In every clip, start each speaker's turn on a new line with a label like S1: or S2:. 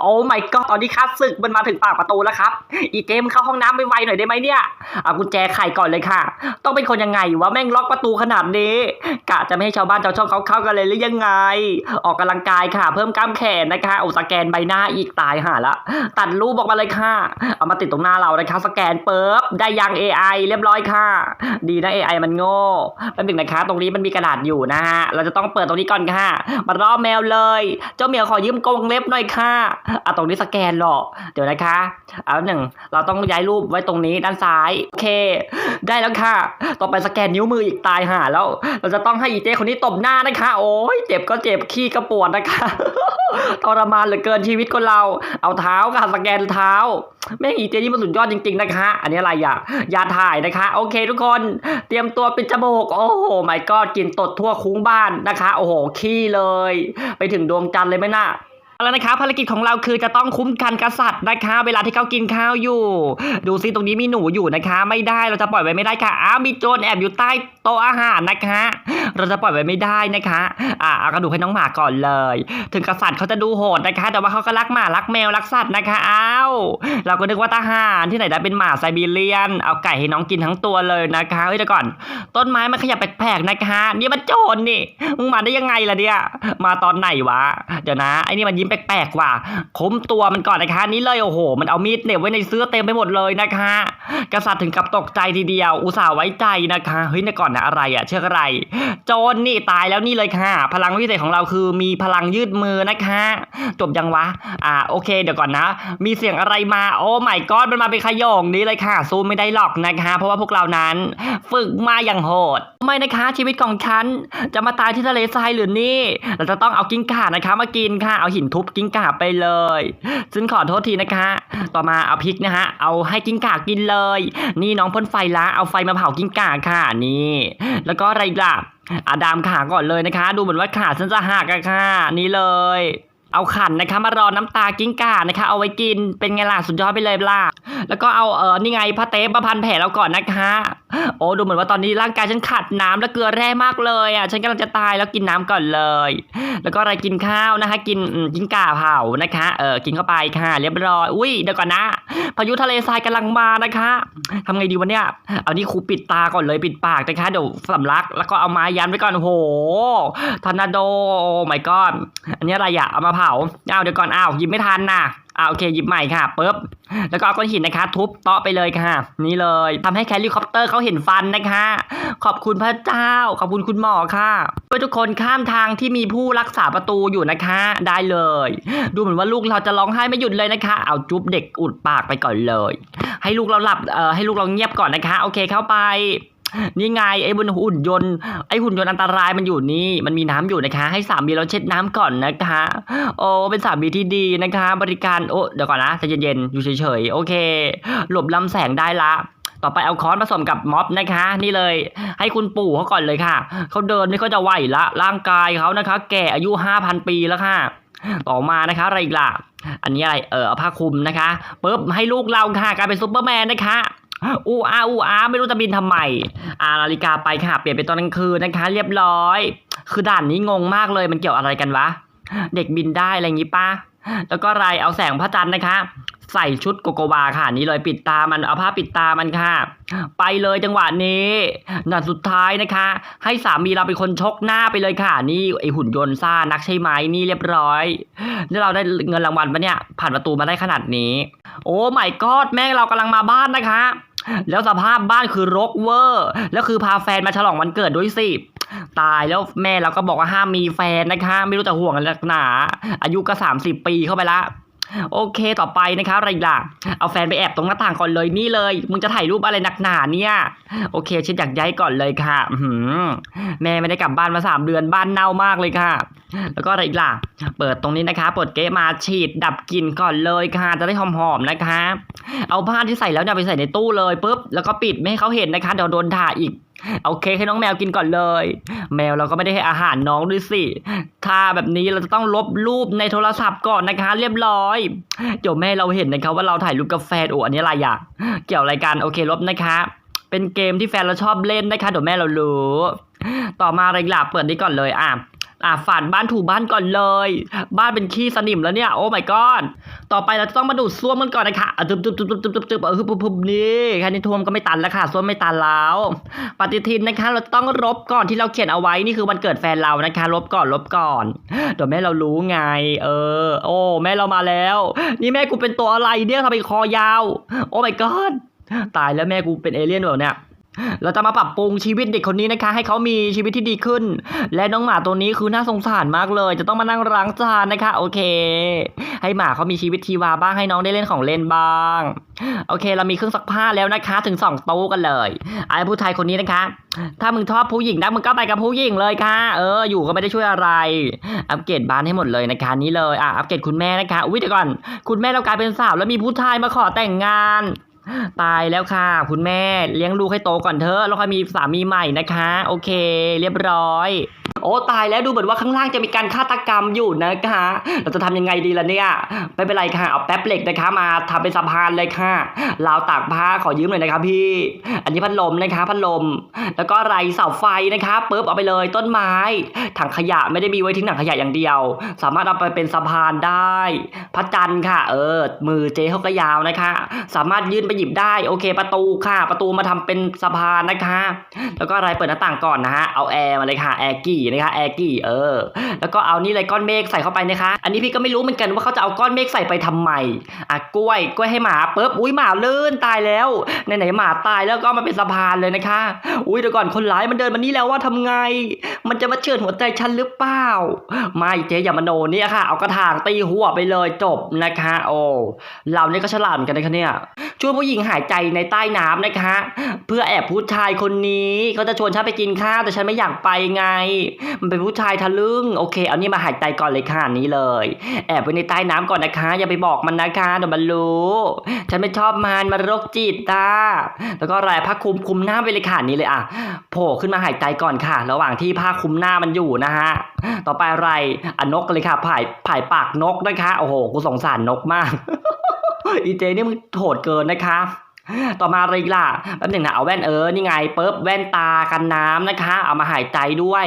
S1: โอ้ไม่ก็ตอนนี้คัดศึกมันมาถึงปากประตูแล้วครับ อีเกมเข้าห้องน้ำไปไวหน่อยได้ไหมเนี่ยเอากุญแจไขก่อนเลยค่ะ ต้องเป็นคนยังไงวะแม่งล็อกประตูขนาดนี้ กะจะไม่ให้ชาวบ้านชาวช่องเขาเข้ากันเลยหรือยังไง ออกกำลังกายค่ะ เพิ่มกล้ามแขนนะคะโอ้สแกนใบหน้าอีกตายห่าละ ตัดรูปออกมาเลยค่ะ เอามาติดตรงหน้าเรานะคะสแกนเปุ๊บได้ยัง AI เรียบร้อยค่ะ ดีนะ AI มันโง่แป๊บหนึงนะคะ ตรงนี้มันมีกระดาษอยู่นะฮะเราจะต้องเปิดตรงนี้ก่อนค่ะ มาล่อแมวเลย เจ้าเหมียวขอยืมกรงเล็บหน่อยค่ะเอะตรงนี้สแกนหรอกเดี๋ยวนะคะ เอาหนึ่งเราต้องย้ายรูปไว้ตรงนี้ด้านซ้ายโอเค ได้แล้วค่ะ ต่อไปสแกนนิ้วมืออีกตายห่าแล้ว เราจะต้องให้อีเจคนนี้ตบหน้านะคะ โอ้ยเจ็บก็เจ็บขี้ก็ปวดนะคะทรมานเหลือเกินชีวิตคนเรา เอาเท้าค่ะสแกนเท้าแม่งอีเจนี่มันสุดยอดจริง ๆนะคะ อันนี้อะไรอะยาถ่ายนะคะ โอเคทุกคนเตรียมตัวเป็นจมูกโอ้โหไม่ก็กินตดทั่วคุ้งบ้านนะคะ โอ้โหขี้เลย ไปถึงดวงจันทร์เลยไหมน่ะเอา แล้วนะคะภารกิจของเราคือจะต้องคุ้มกันกษัตริย์นะคะ เวลาที่เขากินข้าวอยู่ ดูซิตรงนี้มีหนูอยู่นะคะ ไม่ได้เราจะปล่อยไว้ไม่ได้ค่ะอ้าวมีโจรแอบอยู่ใต้ โต๊ะอาหารนะคะ เราจะปล่อยไว้ไม่ได้นะคะ อ่าเอากระดูกให้น้องหมาก่อนเลย ถึงกษัตริย์เขาจะดูโหดนะคะ แต่ว่าเขาก็รักหมารักแมวรักสัตว์นะคะอ้าวเราก็นึกว่าทหารที่ไหนได้เป็นหมาไซบีเรียน เอาไก่ให้น้องกินทั้งตัวเลยนะคะเฮ้ยเดี๋ยวก่อน ต้นไม้มันขยับแปลกๆนะคะนี่มันโจรนี่มึงมาได้ยังไงล่ะเนี่ยมาตอนไหนวะเดี๋ยวนะไอ้นี่มันยิ้มแปลกๆว่ะคุ้มตัวมันก่อนนะคะ นี่เลยโอ้โห มันเอามีดเหน็บไว้ในเสื้อเต็มไปหมดเลยนะคะ กษัตริย์ถึงกับตกใจทีเดียว อุตส่าห์ไว้ใจนะคะเฮ้ยเดี๋ยวก่อนนะอะไรอะเชื่ออะไร โจรนี่ตายแล้วนี่เลยค่ะ พลังวิเศษของเราคือมีพลังยืดมือนะคะ จบยังวะ อ่าโอเค เดี๋ยวก่อนนะ มีเสียงอะไรมา โอ้ไม่กอดมันมาเป็นขยงนี้เลยค่ะ ซูมไม่ได้หรอกนะคะ เพราะว่าพวกเรานั้น ฝึกมาอย่างโหด ไม่นะคะ ชีวิตของฉัน จะมาตายที่ทะเลทรายหรือนี่ เราจะต้องเอากิ้งก่านะคะ มากินค่ะ เอาหินทุบกิ้งก่าไปเลยซึ่งขอโทษทีนะคะ ต่อมาเอาพริกนะฮะ เอาให้กิ้งก่ากินเลย นี่น้องพ่นไฟละ เอาไฟมาเผากิ้งก่าค่ะ นี่แล้วก็อะไรอีกล่ะอาดามขาก่อนเลยนะคะ ดูเหมือนว่าขาฉันจะหักอะค่ะ นี่เลย เอาขันนะคะมารอน้ำตากิ้งก่านะคะ เอาไว้กินเป็นไงล่ะสุดยอดไปเลยล่ะ แล้วก็เอาเออนี่ไงผ้าเต๊ปมาพันแผลเราก่อนนะคะ โอ้ดูเหมือนว่าตอนนี้ร่างกายฉันขาดน้ำและเกลือแร่มากเลยอะฉันกำลังจะตายแล้วกินน้ำก่อนเลย แล้วก็อะไรกินข้าวนะคะ กินกินกาเผานะคะเออกินเข้าไปค่ะ เรียบร้อยอุ้ยเดี๋ยวก่อนนะ พายุทะเลทรายกำลังมานะคะทำไงดีวะเนี่ยเอานี่ครูปิดตาก่อนเลยปิดปากนะคะเดี๋ยวสำลัก แล้วก็เอาไม้ยันไว้ก่อนโอ้โหทอร์นาโดโอ้ my god อันนี้อะไรอะเอามาเผาอ้าวเดี๋ยวก่อนอ้าวหยิบไม่ทันน่ะ อ่าโอเคหยิบใหม่ค่ะปุ๊บแล้วก็เอาก้อนหินนะคะ ทุบเตาะไปเลยค่ะ นี่เลยทำให้แคลิคอปเตอร์เขาเห็นฟันนะคะ ขอบคุณพระเจ้า ขอบคุณคุณหมอค่ะเพื่อทุกคนข้ามทางที่มีผู้รักษาประตูอยู่นะคะ ได้เลย ดูเหมือนว่าลูกเราจะร้องไห้ไม่หยุดเลยนะคะ เอาจุ๊บเด็กอุดปากไปก่อนเลย ให้ลูกเราหลับเอ่อให้ลูกเราเงียบก่อนนะคะ โอเคเข้าไป นี่ไงไอ้บนหุ่นยนต์ไอ้หุ่นยนต์อันตรายมันอยู่นี่มันมีน้ำอยู่นะคะ ให้สามีเราเช็ดน้ำก่อนนะคะ โอ้เป็นสามีที่ดีนะคะ บริการโอ้เดี๋ยวก่อนนะใจเย็นๆอยู่เฉยๆโอเค หลบลำแสงได้ละต่อไปเอาค้อนผสมกับม็อบนะคะ นี่เลย ให้คุณปู่เขาก่อนเลยค่ะเขาเดินนี่ก็จะไหวละร่างกายเขานะคะ แก่อายุ5,000ปีแล้วค่ะต่อมานะคะอะไรอีกล่ะ อันนี้อะไร เออผ้าคลุมนะคะปุ๊บให้ลูกเราค่ะกลายเป็นซูเปอร์แมนนะคะ อูอาอูอาไม่รู้จะบินทำไมอานาฬิกาไปค่ะ เปลี่ยนเป็นตอนกลางคืนนะคะ เรียบร้อย คือด่านนี้งงมากเลยมันเกี่ยวอะไรกันวะ เด็กบินได้อะไรอย่างงี้ป้าแล้วก็ไรเอาแสงพระจันทร์นะคะ ใส่ชุดโกโกวาค่ะนี่เลยปิดตามันเอาผ้าปิดตามันค่ะ ไปเลยจังหวะนี้ด่านสุดท้ายนะคะ ให้สามีเราเป็นคนชกหน้าไปเลยค่ะ นี่ไอหุ่นยนต์ซ่านักใช่ไหมนี่เรียบร้อยนี่เราได้เงินรางวัลปะเนี่ยผ่านประตูมาได้ขนาดนี้ โอ้ไม่กอดแม่เรากำลังมาบ้านนะคะ แล้วสภาพบ้านคือรกเวอร์แล้วคือพาแฟนมาฉลองวันเกิดด้วยสิตายแล้วแม่เราก็บอกว่าห้ามมีแฟนนะคะ ไม่รู้จะห่วงกันนักหนาอายุก็ 30 ปีเข้าไปละ โอเคต่อไปนะคะอะไรอีกล่ะ เอาแฟนไปแอบตรงหน้าต่างก่อนเลยนี่เลย มึงจะถ่ายรูปอะไรหนักหนาเนี่ย โอเคฉันอยากย้ายก่อนเลยค่ะหือแม่ไม่ได้กลับบ้านมาสามเดือนบ้านเน่ามากเลยค่ะ แล้วก็อะไรอีกล่ะ เปิดตรงนี้นะคะเปิดเก๊มาฉีดดับกลิ่นก่อนเลยค่ะ จะได้หอมๆนะคะ เอาผ้าที่ใส่แล้วเนี่ยไปใส่ในตู้เลยปุ๊บแล้วก็ปิดไม่ให้เขาเห็นนะคะเดี๋ยวโดนด่าอีก เอาเค้กให้น้องแมวกินก่อนเลย แมวเราก็ไม่ได้ให้อาหารน้องด้วยสิ ถ้าแบบนี้เราจะต้องลบรูปในโทรศัพท์ก่อนนะคะ เรียบร้อย เดี๋ยวแม่เราเห็นนะคะว่าเราถ่ายรูปกับแฟนโอ้อันนี้อะไรอย่างเกี่ยวอะไรกันโอเคลบนะคะ เป็นเกมที่แฟนเราชอบเล่นนะคะเดี๋ยวแม่เรารู้ ต่อมาอะไรล่ะเปิดนี้ก่อนเลยอะ อะฝานบ้านถูบ้านก่อนเลย บ้านเป็นขี้สนิมแล้วเนี่ยโอ้ my god ต่อไปเราจะต้องมาดูดซ่วมกันก่อนนะคะอะตึบตึบตึบตึบตึบตึบตึบเออฮึบฮึบนี่แค่นี้ท่วมก็ไม่ตันแล้วค่ะซ่วมไม่ตันแล้ว ปฏิทินนะคะเราต้องลบก่อนที่เราเขียนเอาไว้นี่คือวันเกิดแฟนเรานะคะลบก่อนลบก่อนเดี๋ยวแม่เรารู้ไง เออ โอ้แม่เรามาแล้ว นี่แม่กูเป็นตัวอะไรเนี่ยทำไมคอยาว โอ้ my god ตายแล้วแม่กูเป็นเอเลี่ยนเหรอเนี่ย เราจะมาปรับปรุงชีวิตเด็กคนนี้นะคะ ให้เขามีชีวิตที่ดีขึ้น และน้องหมาตัวนี้คือน่าสงสารมากเลย จะต้องมานั่งล้างจานนะคะ โอเค ให้หมาเขามีชีวิตชีวาบ้างให้น้องได้เล่นของเล่นบ้าง โอเค เรามีเครื่องซักผ้าแล้วนะคะ ถึงสองตู้กันเลยไอ้ผู้ชายคนนี้นะคะ ถ้ามึงชอบผู้หญิงนะมึงก็ไปกับผู้หญิงเลยค่ะ เออ อยู่ก็ไม่ได้ช่วยอะไร อัปเกรดบ้านให้หมดเลยนะคะนี้เลยอะอัปเกรดคุณแม่นะคะอุ้ยเดี๋ยวก่อน คุณแม่เรากลายเป็นสาวแล้วมีผู้ชายมาขอแต่งงาน ตายแล้วค่ะ คุณแม่เลี้ยงลูกให้โตก่อนเถอะแล้วค่อยมีสามีใหม่นะคะ โอเค เรียบร้อย โอ้ตายแล้วดูเหมือนว่าข้างล่างจะมีการฆาตกรรมอยู่นะคะ เราจะทำยังไงดีล่ะเนี่ย ไม่เป็นไรค่ะ เอาแป๊บเหล็กนะคะ มาทำเป็นสะพานเลยค่ะราวตากผ้าขอยืมหน่อยนะคะพี่ อันนี้พัดลมนะคะพัดลม แล้วก็ไรเสาไฟนะคะปุ๊บเอาไปเลยต้นไม้ ถังขยะไม่ได้มีไว้ทิ้งถังขยะอย่างเดียว สามารถเอาไปเป็นสะพานได้พระจันทร์ค่ะ เออ มือเจ๊เขาก็ยาวนะคะ สามารถยื่นไปหยิบได้โอเค ประตูค่ะ ประตูมาทำเป็นสะพานนะคะ แล้วก็อะไรเปิดหน้าต่างก่อนนะฮะเอาแอร์มาเลยค่ะแอร์กี่นะคะแอร์กี่เออ แล้วก็เอานี่เลยก้อนเมฆใส่เข้าไปนะคะ อันนี้พี่ก็ไม่รู้เหมือนกันว่าเขาจะเอาก้อนเมฆใส่ไปทำไมอะกล้วยกล้วยให้หมาปุ๊บอุ้ยหมาลื่นตายแล้วไหนๆหนหมาตายแล้วก็มาเป็นสะพานเลยนะคะ อุ้ยเดี๋ยวก่อนคนร้ายมันเดินมานี่แล้วว่าทำไง มันจะมาเชือดหัวใจฉันหรือเปล่าไม่เจ๊อย่ามโนเนี่ยค่ะ เอากระถางตีหัวไปเลยจบนะคะ โอ้เราเนี่ยก็ฉลาดเหมือนกันนะคะเนี่ยช่วยผู้หญิงหายใจในใต้น้ำนะคะ เพื่อแอบผู้ชายคนนี้เขาจะชวนฉันไปกินข้าวแต่ฉันไม่อยากไปไงมันเป็นผู้ชายทะลึ่งโอเค เอานี่มาหายใจก่อนเลยค่ะนี้เลย แอบไว้ในใต้น้ำก่อนนะคะ อย่าไปบอกมันนะคะเดี๋ยวมันรู้ฉันไม่ชอบมันมันโรคจิตตาแล้วก็อะไรผ้าคลุมคลุมหน้าไปเลยค่ะนี้เลยอะโผล่ขึ้นมาหายใจก่อนค่ะ ระหว่างที่ผ้าคลุมหน้ามันอยู่นะฮะต่อไปอะไรอนกเลยค่ะผายผายปากนกนะคะโอ้โหกูสงสารนกมากอีเจนี่มึงโหดเกินนะคะ ต่อมาอะไรล่ะแป๊บหนึ่งนะเอาแว่นเออนี่ไงเปิ๊บแว่นตากันน้ำนะคะ เอามาหายใจด้วย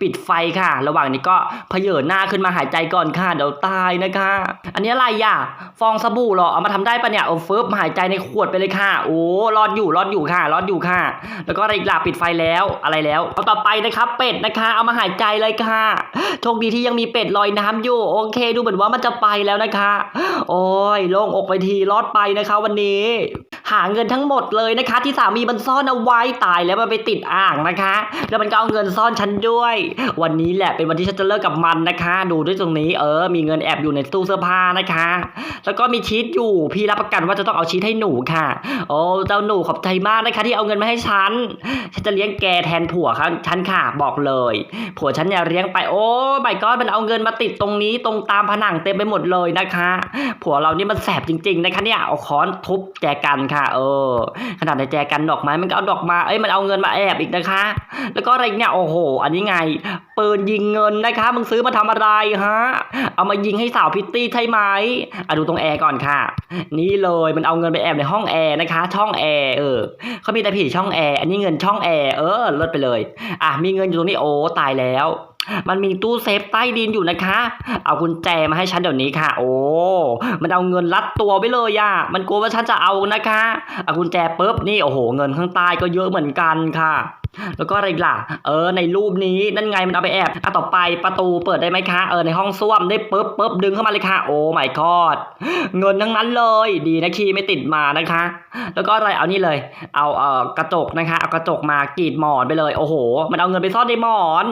S1: ปิดไฟค่ะ ระหว่างนี้ก็เพเยินหน้าขึ้นมาหายใจก่อนค่ะเดี๋ยวตายนะคะ อันนี้อะไรอะ ฟองสบู่หรอเอามาทำได้ปะเนี่ยเอาเฟิบหายใจในขวดไปเลยค่ะ โอ้รอดอยู่รอดอยู่ค่ะ รอดอยู่ค่ะ แล้วก็อะไรล่ะปิดไฟแล้วอะไรแล้วเอาต่อไปนะครับเป็ดนะคะ เอามาหายใจเลยค่ะโชคดีที่ยังมีเป็ดลอยน้ำอยู่โอเค ดูเหมือนว่ามันจะไปแล้วนะคะ โอ้ยโล่งอกไปทีรอดไปนะคะ วันนี้ หาเงินทั้งหมดเลยนะคะ ที่สามีมันซ่อนเอาไว้ตายแล้วมันไปติดอ่างนะคะ แล้วมันก็เอาเงินซ่อนฉันด้วย วันนี้แหละเป็นวันที่ฉันจะเลิกกับมันนะคะ ดูด้วยตรงนี้เออ มีเงินแอบอยู่ในตู้เสื้อผ้านะคะ แล้วก็มีชีตอยู่พี่รับประกันว่าจะต้องเอาชีตให้หนูค่ะ โอ้เจ้าหนูขอบใจมากนะคะ ที่เอาเงินมาให้ฉันฉันจะเลี้ยงแกแทนผัวค่ะฉันค่ะบอกเลย ผัวฉันเนี่ยเลี้ยงไปโอ้ใบก้อนมันเอาเงินมาติดตรงนี้ตรงตามผนังเต็มไปหมดเลยนะคะ ผัวเรานี่มันแสบจริง ๆนะคะเนี่ยเอาค้อนทุบแจกันค่ะเออขนาดในแจกันดอกไม้มันก็เอาดอกมาเอ้ยมันเอาเงินมาแอบอีกนะคะ แล้วก็อะไรเนี่ยโอ้โห อันนี้ไงปืนยิงเงินนะคะมึงซื้อมาทำอะไรฮะเอามายิงให้สาวพิตตี้ใช่ไหมอะดูตรงแอร์ก่อนค่ะ นี่เลยมันเอาเงินไปแอบในห้องแอร์นะคะ ช่องแอร์เออเขามีแต่ผีช่องแอร์อันนี้เงินช่องแอร์เออเลิศไปเลย อะมีเงินอยู่ตรงนี้โอ้ตายแล้ว มันมีตู้เซฟใต้ดินอยู่นะคะ เอากุญแจมาให้ฉันเดี๋ยวนี้ค่ะ โอ้ มันเอาเงินลัดตัวไปเลยอะมันกลัวว่าฉันจะเอานะคะ เอากุญแจปุ๊บนี่โอ้โห เงินข้างใต้ก็เยอะเหมือนกันค่ะแล้วก็อะไรล่ะ เออ ในรูปนี้นั่นไงมันเอาไปแอบอะต่อไปประตูเปิดได้ไหมคะ เออ ในห้องส้วมได้ปุ๊บปุ๊บดึงเข้ามาเลยค่ะ โอ้ my god เงินทั้งนั้นเลย ดีนะคีย์ไม่ติดมานะคะ แล้วก็อะไรเอานี่เลย เอาเอ่อกระจกนะคะ เอากระจกมากรีดหมอนไปเลย โอ้โห มันเอาเงินไปซ่อนในหมอน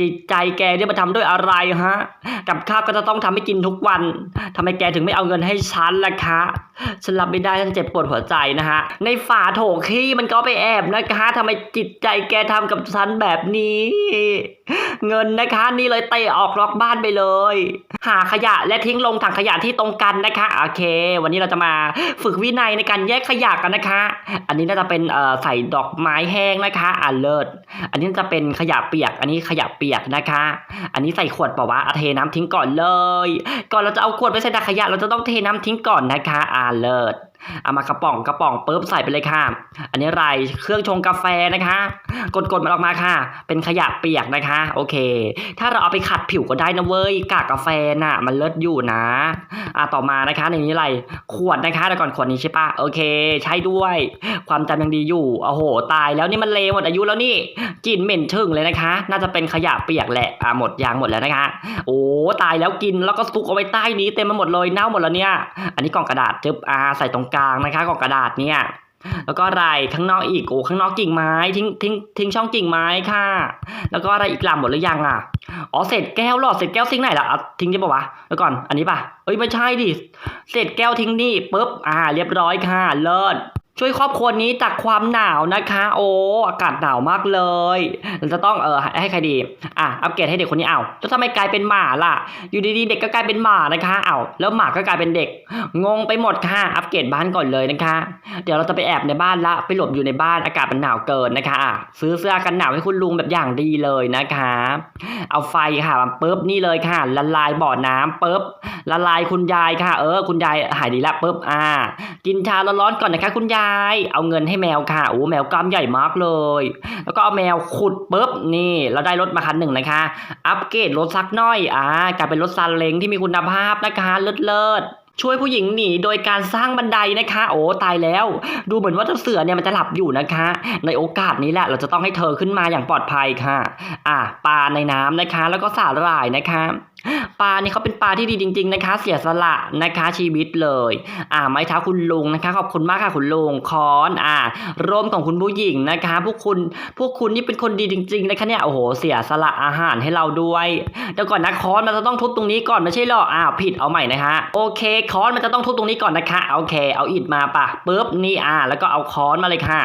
S1: จิตใจแกเนี่ยมาทำด้วยอะไรฮะ กับข้าวก็จะต้องทำให้กินทุกวันทำไมแกถึงไม่เอาเงินให้ฉันล่ะคะ ฉันรับไม่ได้ฉันเจ็บปวดหัวใจนะฮะ ในฝาโถขี้มันก็ไปแอบนะคะทำไมจิตใจแกทำกับฉันแบบนี้ เงินนะคะ นี่เลยเตะออกนอกบ้านไปเลย หาขยะและทิ้งลงถังขยะที่ตรงกันนะคะโอเค วันนี้เราจะมาฝึกวินัยในการแยกขยะกันนะคะ อันนี้น่าจะเป็นเอ่อใส่ดอกไม้แห้งนะคะอ่าเลิศ อันนี้จะเป็นขยะเปียก อันนี้ขยะเปียกนะคะ อันนี้ใส่ขวดเปล่าวะอะเทน้ำทิ้งก่อนเลย ก่อนเราจะเอาขวดไปใส่ถังขยะ เราจะต้องเทน้ำทิ้งก่อนนะคะ อ่าเลิศ เอามากระป๋องกระป๋องปุ๊บใส่ไปเลยค่ะ อันนี้อะไรเครื่องชงกาแฟนะคะ กดๆมันออกมาค่ะ เป็นขยะเปียกนะคะ โอเค ถ้าเราเอาไปขัดผิวก็ได้นะเว้ยกากกาแฟน่ะ มันเลิศอยู่นะ อะต่อมานะคะ ในนี้อะไรขวดนะคะแต่ก่อนขวดนี้ใช่ปะโอเค ใช่ด้วย ความจำยังดีอยู่โอ้โห ตายแล้วนี่มันเลวหมดอายุแล้วนี่กลิ่นเหม็นชึ่งเลยนะคะ น่าจะเป็นขยะเปียกแหละอะหมดยางหมดแล้วนะคะ โอ้ตายแล้วกินแล้วก็ซุกเอาไว้ใต้นี้เต็มไปหมดเลยเน่าหมดแล้วเนี่ย อันนี้กล่องกระดาษจึบอ่าใส่ตรงกลางนะคะกล่องกระดาษเนี่ยแล้วก็อะไรข้างนอกอีกโอ้ข้างนอกกิ่งไม้ทิ้งทิ้งทิ้งช่องกิ่งไม้ค่ะ แล้วก็อะไรอีกหลำหมดหรือยังอะอ๋อเศษแก้วหรอเศษแก้วทิ้งไหนล่ะอะทิ้งได้ปะวะแล้วก่อนอันนี้ปะเอ้ยไม่ใช่ดิเศษแก้วทิ้งนี่ปุ๊บอ่า เรียบร้อยค่ะเลิศ ช่วยครอบครัวนี้จากความหนาวนะคะ โอ้อากาศหนาวมากเลย เราจะต้องเออให้ใครดีอะอัปเกรดให้เด็กคนนี้เอาแล้วทำไมกลายเป็นหมาล่ะ อยู่ดีๆเด็กก็กลายเป็นหมานะคะเอาแล้วหมาก็กลายเป็นเด็ก งงไปหมดค่ะ อัปเกรดบ้านก่อนเลยนะคะ เดี๋ยวเราจะไปแอบในบ้านละไปหลบอยู่ในบ้านอากาศมันหนาวเกินนะคะอะซื้อเสื้อกันหนาวให้คุณลุงแบบอย่างดีเลยนะคะ เอาไฟค่ะปุ๊บนี่เลยค่ะ ละลายบ่อน้ำปุ๊บละลายคุณยายค่ะ เออ คุณยายหายดีละปุ๊บอ่า กินชาร้อนๆก่อนนะคะ คุณยายเอาเงินให้แมวค่ะโอ้แมวกล้ามใหญ่มากเลย แล้วก็เอาแมวขุดปุ๊บนี่เราได้รถมาคันหนึ่งนะคะ อัปเกรดรถสักหน่อยอ่ากลายเป็นรถซาเล้งที่มีคุณภาพนะคะเลิศเลิศๆช่วยผู้หญิงหนีโดยการสร้างบันไดนะคะ โอ้ตายแล้ว ดูเหมือนว่าเจ้าเสือเนี่ยมันจะหลับอยู่นะคะ ในโอกาสนี้แหละเราจะต้องให้เธอขึ้นมาอย่างปลอดภัยค่ะ อะปลาในน้ำนะคะ แล้วก็สาหร่ายนะคะ ปลาเนี่ยเขาเป็นปลาที่ดีจริง ๆนะคะ เสียสละนะคะชีวิตเลย อ่าไม้เท้าคุณลุงนะคะ ขอบคุณมากค่ะคุณลุงค้อนอ่าร่มของคุณผู้หญิงนะคะ พวกคุณพวกคุณนี่เป็นคนดีจริง ๆ นะคะเนี่ยโอ้โหเสียสละอาหารให้เราด้วยเดี๋ยวก่อนนะค้อนมันจะต้องทุบตรงนี้ก่อนไม่ใช่หรออ้าวผิดเอาใหม่นะคะโอเคค้อนมันจะต้องทุบตรงนี้ก่อนนะคะโอเค เอาอิฐมาปะปุ๊บนี่อ่า แล้วก็เอาค้อนมาเลยค่ะ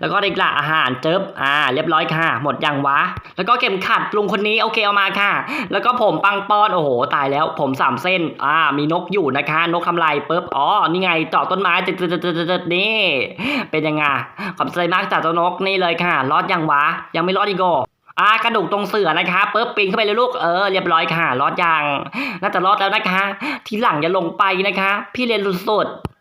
S1: แล้วก็เด็กละอาหารเจิบอ่า เรียบร้อยค่ะ หมดยังวะ แล้วก็เข็มขัดลุงคนนี้โอเคเอามาค่ะ แล้วก็ผมปังปอนโอ้โหตายแล้วผมสามเส้น อ่า มีนกอยู่นะคะ นกทำลายปุ๊บอ๋อนี่ไงเจาะต้นไม้ตึ๊ดตึ๊ดตึ๊ดตึ๊ดตึ๊ดนี่ เป็นยังไงขอบใจมากจากเจ้านกนี่เลยค่ะ รอดยังวะ ยังไม่รอดอีกอ่อ่ากระดูกตรงเสือนะคะปุ๊บปีนเข้าไปเลยลูกเออเรียบร้อยค่ะรอดยังน่าจะรอดแล้วนะคะ ทีหลังอย่าลงไปนะคะ พี่เรียนสุดๆ